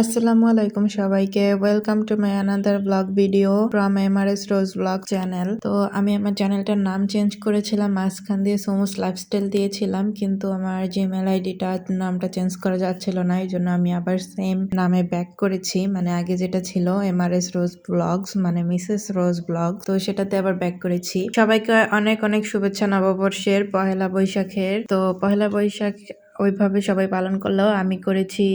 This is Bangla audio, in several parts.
আসসালামু আলাইকুম সবাইকে। Welcome to my another blog video from MRS Rose blog channel তো আমি আমার চ্যানেলটার নাম চেঞ্জ করেছিলাম, মাঝখান দিয়ে সোমস লাইফস্টাইল দিয়েছিলাম, কিন্তু আমার জিমেল আইডিটা নামটা চেঞ্জ করা যাচ্ছিল না, এই জন্য আমি আবার সেম নামে ব্যাক করেছি। মানে আগে যেটা ছিল এমআরএস রোজ ব্লগস মানে মিসেস রোজ ব্লগ তো সেটাতে আবার ব্যাক করেছি। সবাইকে অনেক অনেক শুভেচ্ছা নববর্ষের, পহেলা বৈশাখের। তো পহেলা বৈশাখ ওইভাবে সবাই পালন করলেও আমি করেছি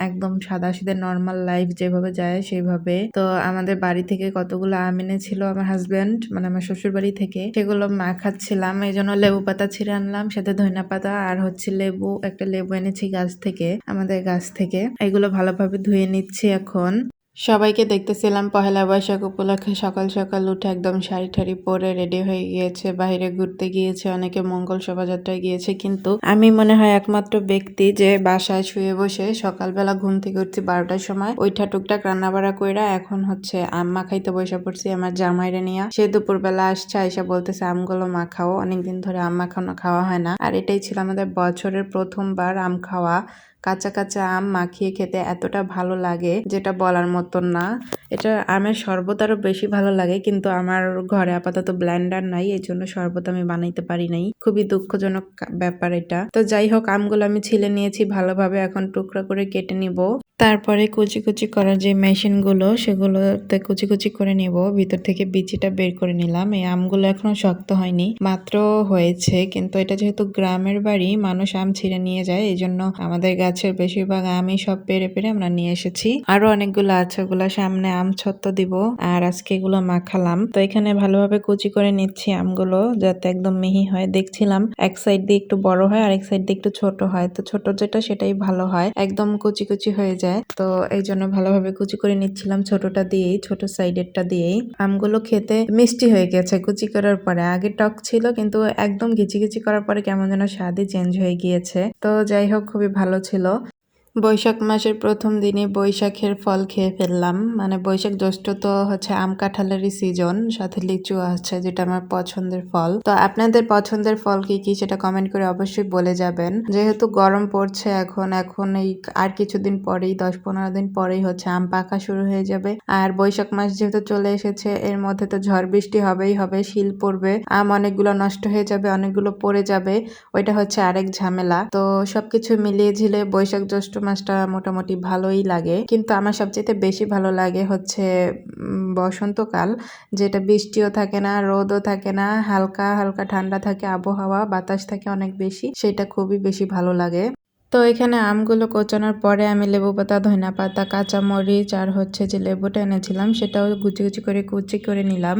একদম সাদা সিধে নর্মাল লাইফ যেভাবে যায় সেইভাবে তো আমাদের বাড়ি থেকে কতগুলো আম এনেছিল আমার হাজব্যান্ড মানে আমার শ্বশুর বাড়ি থেকে। সেগুলো মা খাচ্ছিলাম এই জন্য লেবু পাতা ছিঁড়ে আনলাম, সাথে ধনিয়া পাতা আর হচ্ছে লেবু, একটা লেবু এনেছি গাছ থেকে, আমাদের গাছ থেকে। এগুলো ভালোভাবে ধুয়ে নিচ্ছি এখন। সবাইকে দেখতেছিলাম পহেলা বৈশাখ উপলক্ষে সকাল সকাল উঠে একদম শাড়ি ঠাড়ি পরে রেডি হয়ে গিয়েছে, বাইরে ঘুরতে গিয়েছে, অনেকে মঙ্গল শোভাযাত্রায় গিয়েছে, কিন্তু আমি মনে হয় একমাত্র ব্যক্তি যে বাসায় শুয়ে বসে সকালবেলা ঘুম থেকে উঠছি বারোটার সময়। ওইটা টুকটাক রান্না বাড়া কইরা এখন হচ্ছে আম মাখাইতে বসে পড়ছি, আমার জামাইরে নিয়ে। সে দুপুরবেলা আসছে, আইসা বলতেছে, আমগুলো মাখাও অনেকদিন ধরে আম মাখানো খাওয়া হয় না। আর এটাই ছিল আমাদের বছরের প্রথমবার আম খাওয়া। কাঁচা কাঁচা আম মাখিয়ে খেতে এতটা ভালো লাগে যেটা বলার মতন না। এটা আমের শরবত আরও বেশি ভালো লাগে, কিন্তু আমার ঘরে আপাতত ব্ল্যান্ডার নাই এই জন্য শরবত আমি বানাইতে পারি নাই। খুবই দুঃখজনক ব্যাপার এটা। তো যাই হোক, আমগুলো আমি ছিলে নিয়েছি, ভালোভাবে এখন টুকরা করে কেটে নিব। তারপরে কুচি কুচি করার যে মেশিনগুলো, সেগুলোতে কুচি কুচি করে নিব। ভিতর থেকে বিচিটা বের করে নিলাম। এই আমগুলো এখনও শক্ত হয়নি, মাত্র হয়েছে। কিন্তু এটা যেহেতু গ্রামের বাড়ি, মানুষ আম ছিঁড়ে নিয়ে যায় এই জন্য আমাদের গাছের বেশিরভাগ আমই সব পেরে পেরে আমরা নিয়ে এসেছি। আরও অনেকগুলো আছে, ওগুলো সামনে আম ছত্ত দিব, আর আজকে এগুলো মাখালাম। তো এখানে ভালোভাবে কুচি করে নিচ্ছি আমগুলো, যাতে একদম মিহি হয়। দেখছিলাম এক সাইড দিয়ে একটু বড় হয় আর এক সাইড দিয়ে একটু ছোট হয়। তো ছোট যেটা, সেটাই ভালো হয়। একদম কুচি কুচি হয়ে যায়। তো এই জন্য ভালোভাবে কুচি করে নিচ্ছিলাম ছোটটা দিয়েই, ছোট সাইডেরটা দিয়েই। আমগুলো খেতে মিষ্টি হয়ে গেছে কুচি করার পরে। আগে টক ছিল, কিন্তু একদম ঘিচি ঘিচি করার পরে কেমন যেন স্বাদই চেঞ্জ হয়ে গিয়েছে। তো যাই হোক, খুবই ভালো ছিল। বৈশাখ মাসের প্রথম দিনে বৈশাখের ফল খেয়ে ফেললাম। মানে বৈশাখ জ্যৈষ্ঠ তো হচ্ছে আম কাঁঠালেরই সিজন সাথে লিচু আছে যেটা আমার পছন্দের ফল। তো আপনাদের পছন্দের ফল কি কি সেটা কমেন্ট করে অবশ্যই বলে যাবেন। যেহেতু গরম পড়ছে এখন এখন এই আর কিছুদিন পরেই, দশ পনেরো দিন পরেই হচ্ছে আম পাকা শুরু হয়ে যাবে। আর বৈশাখ মাস যেহেতু চলে এসেছে, এর মধ্যে তো ঝড় বৃষ্টি হবেই হবে, শিল পড়বে, আম অনেকগুলো নষ্ট হয়ে যাবে, অনেকগুলো পড়ে যাবে, ওইটা হচ্ছে আরেক ঝামেলা। তো সবকিছু মিলিয়ে ঝিলে বৈশাখ জ্যৈষ্ঠ মাসটা মোটামুটি ভালোই লাগে। কিন্তু আমার সবচেয়ে বেশি ভালো লাগে হচ্ছে বসন্তকাল, যেটা বৃষ্টিও থাকে না, রোদও থাকে না, হালকা হালকা ঠান্ডা থাকে, আবহাওয়া, বাতাস থাকে অনেক বেশি, সেটা খুবই বেশি ভালো লাগে। তো এখানে আমগুলো কোচানোর পরে আমি লেবু পাতা, ধনিয়া পাতা, কাঁচা মরিচ আর হচ্ছে যে লেবুটা এনেছিলাম সেটাও কুচি কুচি করে কুচি করে নিলাম।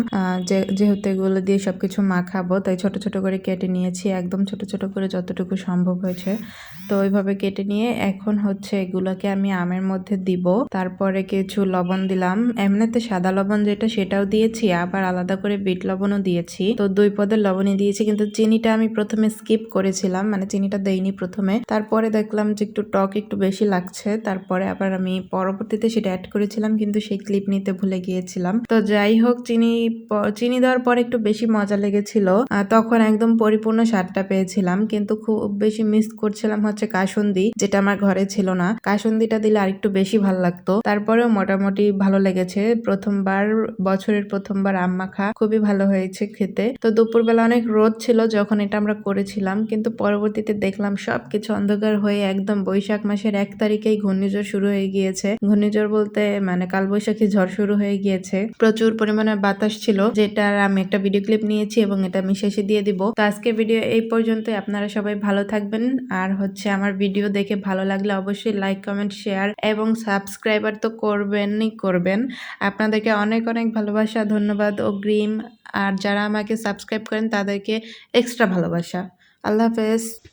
যেহেতু এগুলো দিয়ে সবকিছু মাখাবো, তাই ছোট ছোট করে কেটে নিয়েছি, একদম ছোট ছোট করে যতটুকু সম্ভব হয়েছে। তো ওইভাবে কেটে নিয়ে এখন হচ্ছে এগুলোকে আমি আমের মধ্যে দিব। তারপরে কিছু লবণ দিলাম। এমনিতে সাদা লবণ যেটা সেটাও দিয়েছি, আবার আলাদা করে বিট লবণও দিয়েছি। তো দুই পদের লবণই দিয়েছি, কিন্তু চিনিটা আমি প্রথমে স্কিপ করেছিলাম মানে চিনিটা দেইনি প্রথমে। তারপরে দেখলাম যে একটু টক একটু বেশি লাগছে। তারপরে আবার আমি পরবর্তীতে সেটা অ্যাড করেছিলাম, কিন্তু সেই ক্লিপ নিতে ভুলে গিয়েছিলাম। তো যাই হোক, চিনি চিনি দেওয়ার পর একটু বেশি মজা লেগেছিল। তখন একদম পরিপূর্ণ স্বাদটা পেয়েছিলাম, কিন্তু খুব বেশি মিস করছিলাম হচ্ছে কাসন্দি, যেটা আমার ঘরে ছিল না। কাসন্দিটা দিলে আরেকটু বেশি ভালো লাগতো। তারপরেও মোটামুটি ভালো লেগেছে। প্রথমবার, বছরের প্রথমবার আম মাখা খুবই ভালো হয়েছে খেতে। তো দুপুরবেলা অনেক রোদ ছিল যখন এটা আমরা করেছিলাম, কিন্তু পরবর্তীতে দেখলাম সবকিছু অন্ধকার হয়ে হয়ে একদম বৈশাখ মাসের এক তারিখেই ঘূর্ণিঝড় শুরু হয়ে গিয়েছে। ঘূর্ণিঝড় বলতে মানে কালবৈশাখী ঝড় শুরু হয়ে গিয়েছে। প্রচুর পরিমাণে বাতাস ছিল যেটার আমি একটা ভিডিও ক্লিপ নিয়েছি এবং এটা আমি শেষে দিয়ে দিব। তো আজকে ভিডিও এই পর্যন্তই। আপনারা সবাই ভালো থাকবেন। আর হচ্ছে আমার ভিডিও দেখে ভালো লাগলে অবশ্যই লাইক কমেন্ট শেয়ার এবং সাবস্ক্রাইবার তো করবেনই করবেন। আপনাদেরকে অনেক অনেক ভালোবাসা, ধন্যবাদ, অগ্রিম। আর যারা আমাকে সাবস্ক্রাইব করেন তাদেরকে এক্সট্রা ভালোবাসা। আল্লাহ হাফেজ।